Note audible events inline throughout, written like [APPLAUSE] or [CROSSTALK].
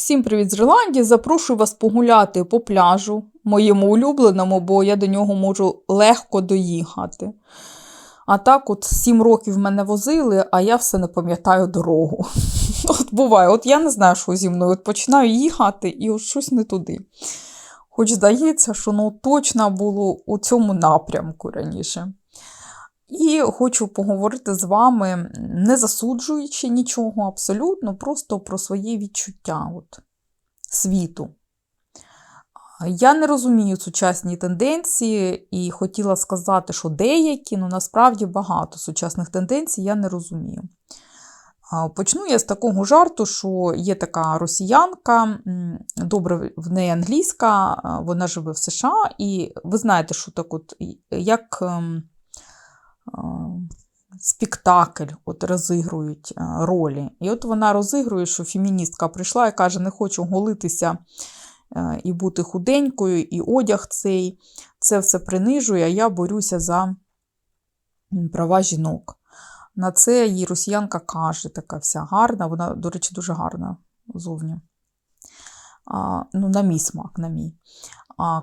Всім привіт з Ірландії! Запрошую вас погуляти по пляжу, моєму улюбленому, бо я до нього можу легко доїхати. А так, от сім років мене возили, а я все не пам'ятаю дорогу. [LAUGHS] От буває, от я не знаю, що зі мною. От починаю їхати і от щось не туди. Хоч здається, що ну, точно було у цьому напрямку раніше. І хочу поговорити з вами, не засуджуючи нічого абсолютно, просто про своє відчуття от, світу. Я не розумію сучасні тенденції і хотіла сказати, що деякі, ну насправді багато сучасних тенденцій я не розумію. Почну я з такого жарту, що є така росіянка, добре в неї англійська, вона живе в США, і ви знаєте, що так от, як ем, спектакль от розігрують ролі. І от вона розігрує, що феміністка прийшла і каже, не хочу голитися і бути худенькою, і одяг цей, це все принижує, а я борюся за права жінок. На це їй росіянка каже, така вся гарна, вона, до речі, дуже гарна зовні. А, ну, на мій смак, на мій.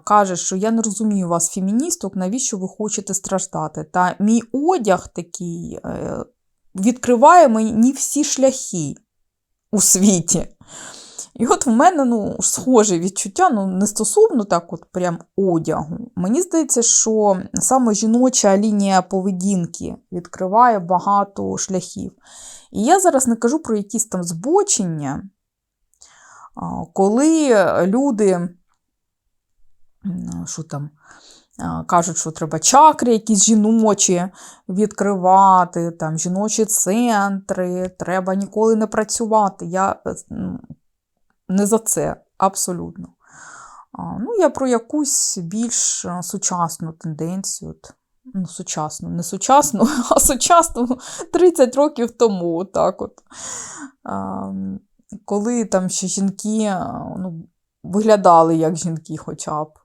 Каже, що я не розумію вас, феміністок, навіщо ви хочете страждати. Та мій одяг такий е, відкриває мені всі шляхи у світі. І от в мене ну, схоже відчуття, ну, не стосовно так от прям одягу. Мені здається, що саме жіноча лінія поведінки відкриває багато шляхів. І я зараз не кажу про якісь там збочення, коли люди що там, кажуть, що треба чакри якісь жіночі відкривати, там, жіночі центри, треба ніколи не працювати. Я е, не за це, абсолютно. Ну, я про якусь більш е, сучасну тенденцію. Ну, сучасну, не сучасну, [LAUGHS] а сучасну 30 років тому. Так от. Коли там ще жінки е, ну, виглядали як жінки хоча б.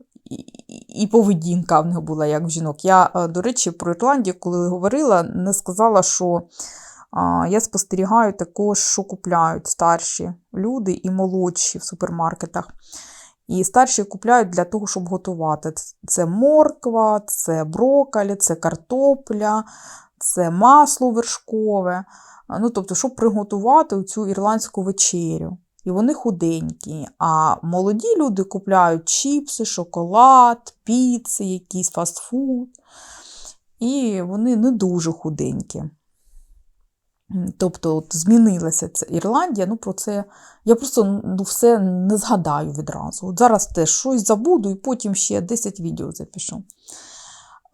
І, поведінка в них була як в жінок. Я, е, до речі, про Ірландію, коли говорила, не сказала, що я спостерігаю також, що купляють старші люди і молодші в супермаркетах. І старші купляють для того, щоб готувати. Це морква, це брокколі, це картопля, це масло вершкове. Ну, тобто, щоб приготувати цю ірландську вечерю. І вони худенькі. А молоді люди купляють чіпси, шоколад, піци, якийсь фастфуд. І вони не дуже худенькі. Тобто от змінилася ця Ірландія, ну про це я просто ну, все не згадаю відразу. От зараз теж щось забуду і потім ще 10 відео запишу.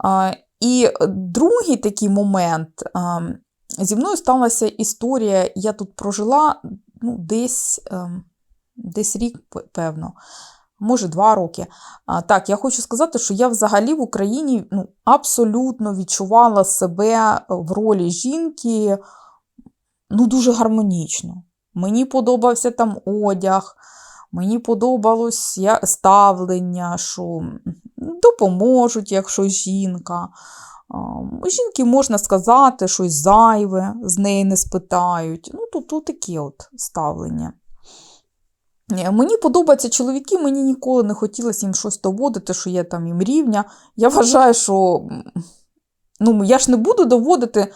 А, і другий такий момент. А, зі мною сталася історія, я тут прожила ну, десь, ем, десь рік, певно, може два роки. Так, я хочу сказати, що я взагалі в Україні ну, абсолютно відчувала себе в ролі жінки ну, дуже гармонічно. Мені подобався там одяг, мені подобалось ставлення, що допоможуть, якщо жінка. Жінки можна сказати, щось зайве, з неї не спитають. Ну, тут, тут таке от ставлення. Е, Мені подобаються чоловіки, мені ніколи не хотілося їм щось доводити, що я там їм рівня. Я вважаю, що ну, я ж не буду доводити,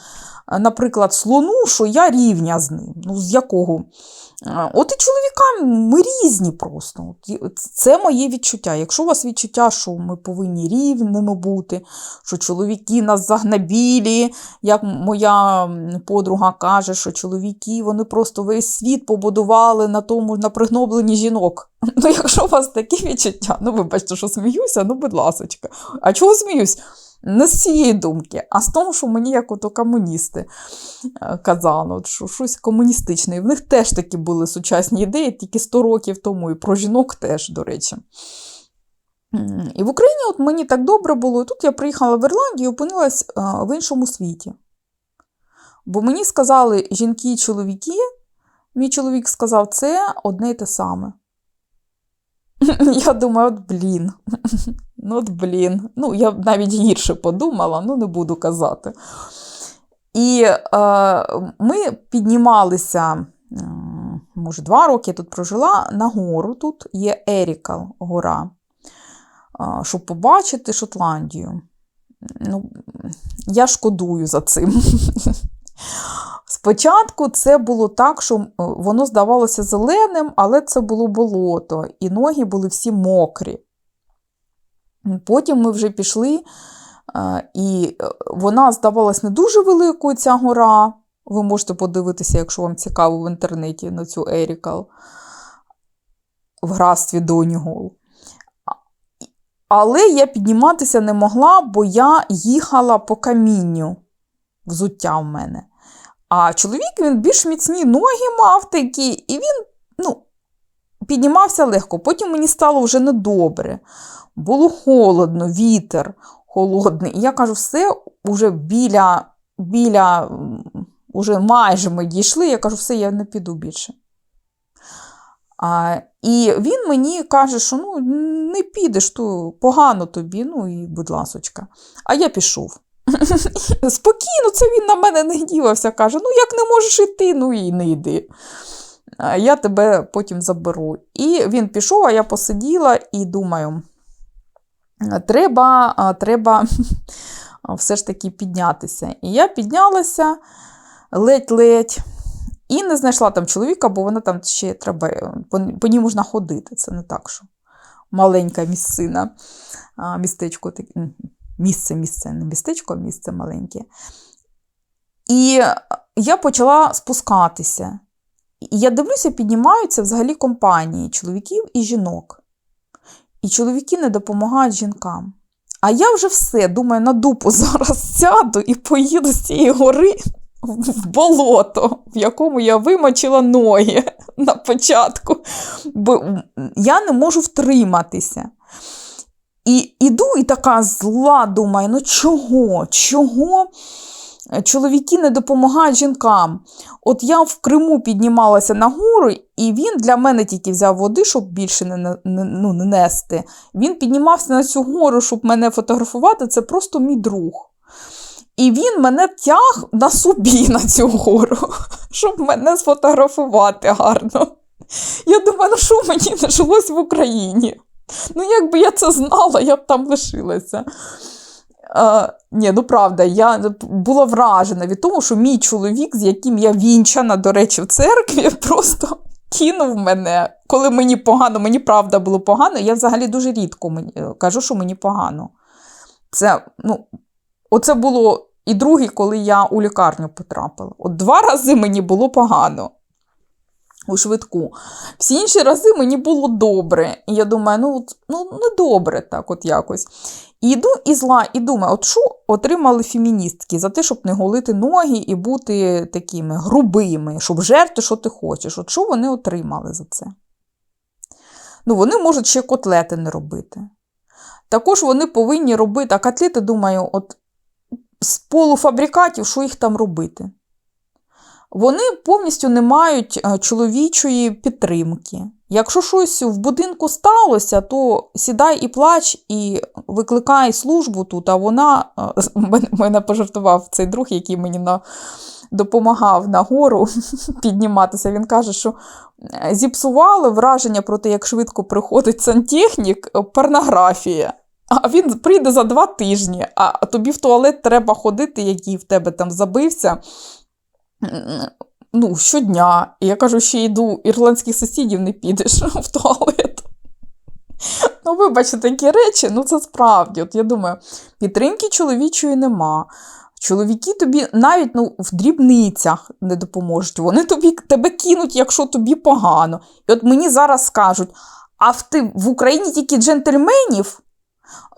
е, наприклад, слону, що я рівня з ним. Ну, з якого? От і чоловікам ми різні просто. Це моє відчуття. Якщо у вас відчуття, що ми повинні рівними бути, що чоловіки нас загнабілі, як моя подруга каже, що чоловіки вони просто весь світ побудували на тому на пригнобленні жінок. [LAUGHS] Ну, якщо у вас такі відчуття, ну вибачте, що сміюся, ну будь ласочка. А чого сміюсь? Не з цієї думки, а з того, що мені як ото комуністи е, казали, що щось комуністичне. І в них теж такі були сучасні ідеї, тільки 100 років тому, і про жінок теж, до речі. І в Україні от мені так добре було, і тут я приїхала в Ірландію і опинилась е, в іншому світі. Бо мені сказали жінки і чоловіки, мій чоловік сказав, це одне й те саме. [LAUGHS] Я думаю, от блін. [LAUGHS] Ну, от блін. Ну, я навіть гірше подумала, ну не буду казати. І е, ми піднімалися м, може, два роки я тут прожила, на гору тут є Ерікал гора, а, щоб побачити Шотландію. Ну, я шкодую за цим. Спочатку це було так, що е, воно здавалося зеленим, але це було болото, і ноги були всі мокрі. Потім ми вже пішли, е, і е, вона здавалась не дуже великою, ця гора. Ви можете подивитися, якщо вам цікаво в інтернеті на цю Ерікал в графстві Донігол. Але я підніматися не могла, бо я їхала по камінню. Взуття в мене. А чоловік він більш міцні ноги мав такі, і він ну, піднімався легко. Потім мені стало вже недобре. Було холодно, вітер холодний. І я кажу, все вже біля, біля, уже майже ми дійшли. Я кажу, все, я не піду більше. А, І він мені каже, що ну, не підеш, то погано тобі, ну і будь ласочка. А я пішов. [LAUGHS] Спокійно, це він на мене не гнівався, каже: ну як не можеш йти, ну і не йди. Я тебе потім заберу. І він пішов, а я посиділа і думаю, треба, треба [LAUGHS] все ж таки піднятися. І я піднялася ледь-ледь. І не знайшла там чоловіка, бо вона там ще треба, по, ній можна ходити. Це не так, що маленька місцина, містечко місце, місце, не містечко, а місце маленьке. І я почала спускатися. Я дивлюся, піднімаються взагалі компанії чоловіків і жінок. І чоловіки не допомагають жінкам. А я вже все, думаю, на дупу [LAUGHS] зараз сяду і поїду з цієї гори в болото, в якому я вимочила ноги [LAUGHS] на початку, бо я не можу втриматися. І іду і така зла, думаю, ну чого? Чого чоловіки не допомагають жінкам? От я в Криму піднімалася на гору, і він для мене тільки взяв води, щоб більше не, не, ну, не нести. Він піднімався на цю гору, щоб мене фотографувати. Це просто мій друг. І він мене тяг на собі на цю гору, [LAUGHS] щоб мене сфотографувати гарно. Я думаю, ну що мені не жилось в Україні? Ну, якби я це знала, я б там лишилася. А, Ні, ну правда, я була вражена від того, що мій чоловік, з яким я вінчана, до речі, в церкві, просто кинув мене. Коли мені погано, мені правда було погано, я взагалі дуже рідко мені, кажу, що мені погано. Це, ну, Оце було і другий, коли я у лікарню потрапила. От два рази мені було погано у швидку. Всі інші рази мені було добре. І я думаю, ну ну не добре так от якось. І йду і зла, і думаю, от що отримали феміністки за те, щоб не голити ноги і бути такими грубими, щоб жерти, що ти хочеш. От що вони отримали за це? Ну, Вони можуть ще котлети не робити. Також вони повинні робити, а котлети, думаю, от з полуфабрикатів, що їх там робити? Вони повністю не мають е, чоловічої підтримки. Якщо щось в будинку сталося, то сідай і плач, і викликай службу тут, а вона е, [LAUGHS] мене пожартував цей друг, який мені на, допомагав на гору [LAUGHS] підніматися. Він каже, що е, зіпсували враження про те, як швидко приходить сантехнік, порнографія. А він прийде за два тижні, а тобі в туалет треба ходити, який в тебе там забився ну, щодня. І я кажу, ще йду ірландських сусідів не підеш [LAUGHS] в туалет. Ну, вибачте, такі речі, ну це справді. От я думаю, підтримки чоловічої нема. Чоловіки тобі навіть ну, в дрібницях не допоможуть. Вони тобі тебе кинуть, якщо тобі погано. І от мені зараз скажуть: а в ти в Україні тільки джентльменів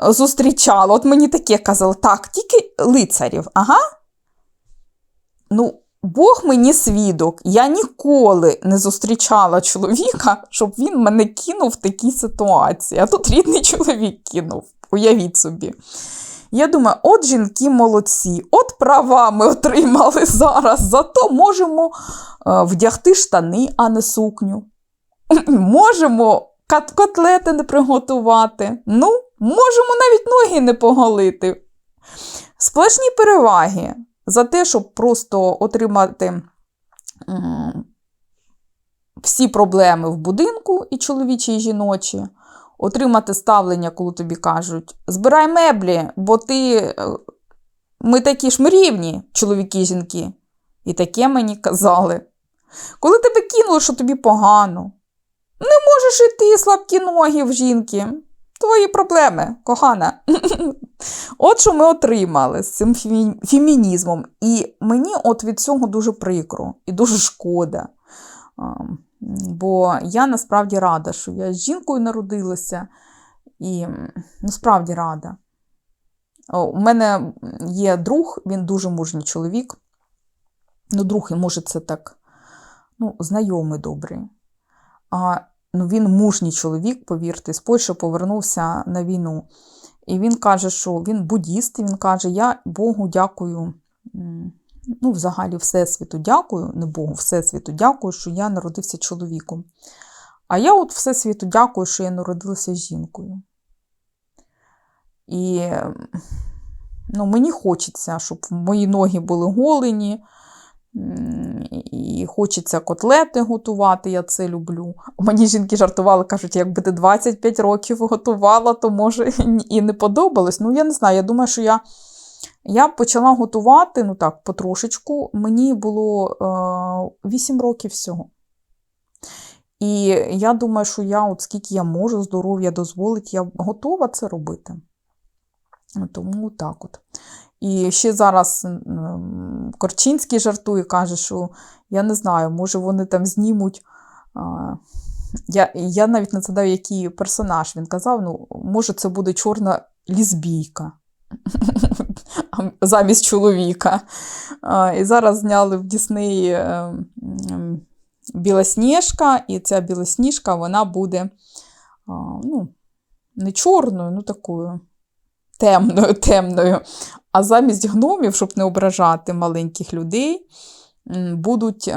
е, зустрічала. От мені таке казали, так, тільки лицарів. Ага. Ну, Бог мені свідок, я ніколи не зустрічала чоловіка, щоб він мене кинув в такій ситуації. А тут рідний чоловік кинув, уявіть собі. Я думаю, от жінки молодці, от права ми отримали зараз, зато можемо е, вдягти штани, а не сукню. Можемо котлети не приготувати. Ну, можемо навіть ноги не поголити. Сплошні переваги за те, щоб просто отримати всі проблеми в будинку, і чоловічі, і жіночі, отримати ставлення, коли тобі кажуть: збирай меблі, бо ти. е, Ми такі ж ми рівні, чоловіки і жінки. І таке мені казали. Коли тебе кинули, що тобі погано, не можеш іти слабкі ноги в жінки. Твої проблеми, кохана. [LAUGHS] От що ми отримали з цим фемі- фемінізмом. І мені от від цього дуже прикро і дуже шкода. Бо я насправді рада, що я з жінкою народилася, і насправді рада. У мене є друг, він дуже мужній чоловік. Ну, друг, і може, це так, ну, знайомий добрий. Ну, він мужній чоловік, повірте, з Польщі повернувся на війну. І він каже, що він буддіст, і він каже: Я Богу дякую. Ну, взагалі, Всесвіту дякую, не Богу, Всесвіту дякую, що я народився чоловіком. А я от Всесвіту дякую, що я народилася жінкою. І ну, мені хочеться, щоб мої ноги були голені, і хочеться котлети готувати, я це люблю. Мені жінки жартували, кажуть, якби ти 25 років готувала, то може і не подобалось. Ну, я не знаю, я думаю, що я, я почала готувати, ну так, потрошечку. Мені було е, 8 років всього. І я думаю, що я, от скільки я можу, здоров'я дозволить, я готова це робити. Тому так от. І ще зараз Корчинський жартує, каже, що я не знаю, може вони там знімуть. Я, я навіть не згадав, який персонаж він казав. Ну, може, це буде чорна лізбійка [LAUGHS] замість чоловіка. І зараз зняли в Діснеї е, Білосніжка, і ця білосніжка вона буде ну, не чорною, ну такою темною, [LAUGHS] темною. А замість гномів, щоб не ображати маленьких людей, будуть,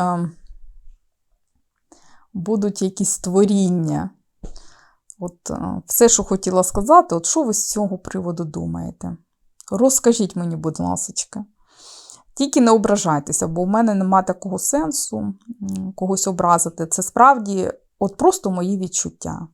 будуть якісь створіння. От все, що хотіла сказати, от що ви з цього приводу думаєте? Розкажіть мені, будь ласка. Тільки не ображайтеся, бо в мене нема такого сенсу когось образити. Це справді от просто мої відчуття.